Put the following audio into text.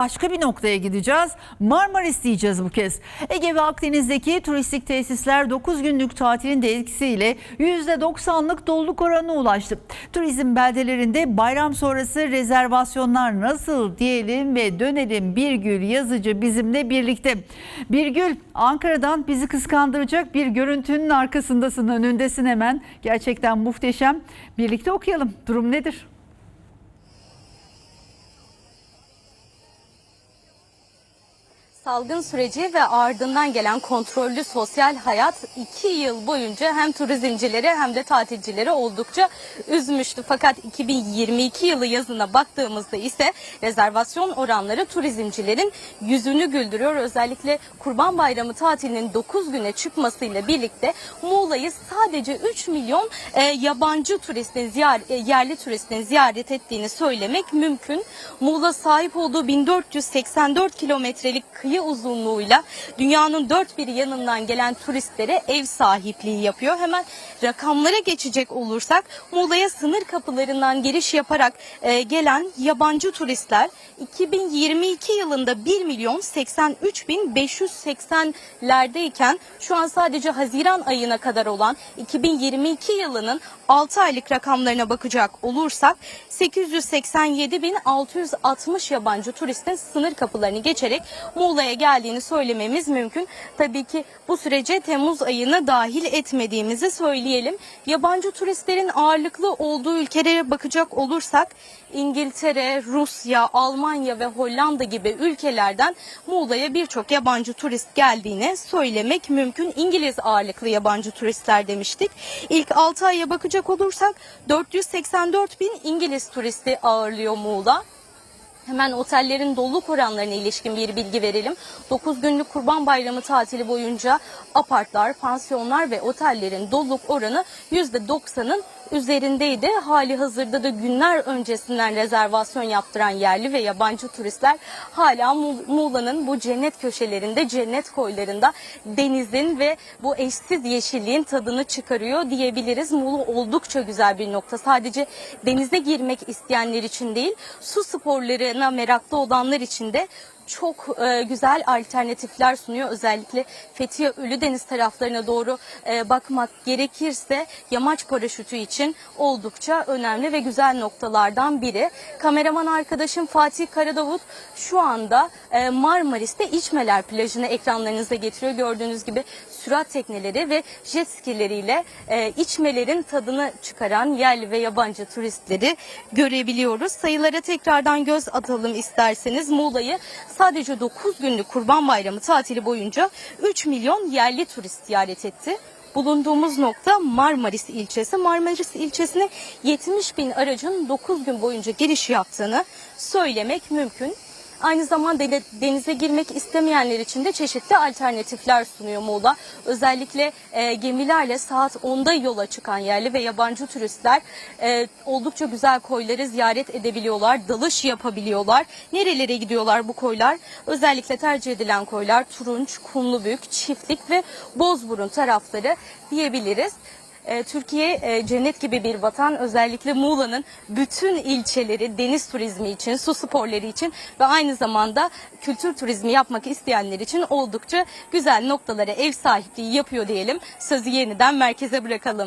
Başka bir noktaya gideceğiz. Marmaris diyeceğiz bu kez. Ege ve Akdeniz'deki turistik tesisler 9 günlük tatilin de etkisiyle %90'lık doluluk oranına ulaştı. Turizm beldelerinde bayram sonrası rezervasyonlar nasıl diyelim ve dönelim Birgül Yazıcı bizimle birlikte. Birgül Ankara'dan bizi kıskandıracak bir görüntünün arkasındasın, önündesin hemen. Gerçekten muhteşem. Birlikte okuyalım. Durum nedir? Salgın süreci ve ardından gelen kontrollü sosyal hayat iki yıl boyunca hem turizmcileri hem de tatilcileri oldukça üzmüştü. Fakat 2022 yılı yazına baktığımızda ise rezervasyon oranları turizmcilerin yüzünü güldürüyor. Özellikle Kurban Bayramı tatilinin 9 güne çıkmasıyla birlikte Muğla'yı sadece 3 milyon e, yabancı turistin ziyar, e, yerli turistin ziyaret ettiğini söylemek mümkün. Muğla sahip olduğu 1484 kilometrelik kıyı uzunluğuyla dünyanın dört bir yanından gelen turistlere ev sahipliği yapıyor. Hemen rakamlara geçecek olursak Muğla'ya sınır kapılarından giriş yaparak e, gelen yabancı turistler 2022 yılında 1 milyon 83 bin 580'lerdeyken şu an sadece Haziran ayına kadar olan 2022 yılının 6 aylık rakamlarına bakacak olursak 887 bin 660 yabancı turistin sınır kapılarını geçerek Muğla'ya geldiğini söylememiz mümkün. Tabii ki bu sürece Temmuz ayını dahil etmediğimizi söyleyelim. Yabancı turistlerin ağırlıklı olduğu ülkelere bakacak olursak İngiltere, Rusya, Almanya ve Hollanda gibi ülkelerden Muğla'ya birçok yabancı turist geldiğini söylemek mümkün. İngiliz ağırlıklı yabancı turistler demiştik. İlk 6 aya bakacak olursak 484 bin İngiliz turisti ağırlıyor Muğla. Hemen otellerin doluluk oranlarına ilişkin bir bilgi verelim. 9 günlük Kurban Bayramı tatili boyunca apartlar, pansiyonlar ve otellerin doluluk oranı %90'ın üzerindeydi. Hali hazırda da günler öncesinden rezervasyon yaptıran yerli ve yabancı turistler hala Mu- Muğla'nın bu cennet köşelerinde, cennet koylarında denizin ve bu eşsiz yeşilliğin tadını çıkarıyor diyebiliriz. Muğla oldukça güzel bir nokta. Sadece denize girmek isteyenler için değil, su sporlarına meraklı olanlar için de çok e, güzel alternatifler sunuyor. Özellikle Fethiye Ölüdeniz taraflarına doğru e, bakmak gerekirse yamaç paraşütü için oldukça önemli ve güzel noktalardan biri. Kameraman arkadaşım Fatih Karadavut şu anda e, Marmaris'te İçmeler plajını ekranlarınıza getiriyor. Gördüğünüz gibi sürat tekneleri ve jet skileriyle e, içmelerin tadını çıkaran yerli ve yabancı turistleri görebiliyoruz. Sayılara tekrardan göz atalım isterseniz. Muğla'yı sadece 9 günlük Kurban Bayramı tatili boyunca 3 milyon yerli turist ziyaret etti. Bulunduğumuz nokta Marmaris ilçesi. Marmaris ilçesine 70 bin aracın 9 gün boyunca giriş yaptığını söylemek mümkün. Aynı zamanda de- denize girmek istemeyenler için de çeşitli alternatifler sunuyor Muğla. Özellikle e, gemilerle saat 10'da yola çıkan yerli ve yabancı turistler e, oldukça güzel koyları ziyaret edebiliyorlar, dalış yapabiliyorlar. Nerelere gidiyorlar bu koylar? Özellikle tercih edilen koylar Turunç, Kumlubük, Çiftlik ve Bozburun tarafları diyebiliriz. E, Türkiye e, cennet gibi bir vatan. Özellikle Muğla'nın bütün ilçeleri deniz turizmi için, su sporları için ve aynı zamanda kültür turizmi yapmak isteyenler için oldukça güzel noktalara ev sahipliği yapıyor diyelim. Sözü yeniden merkeze bırakalım.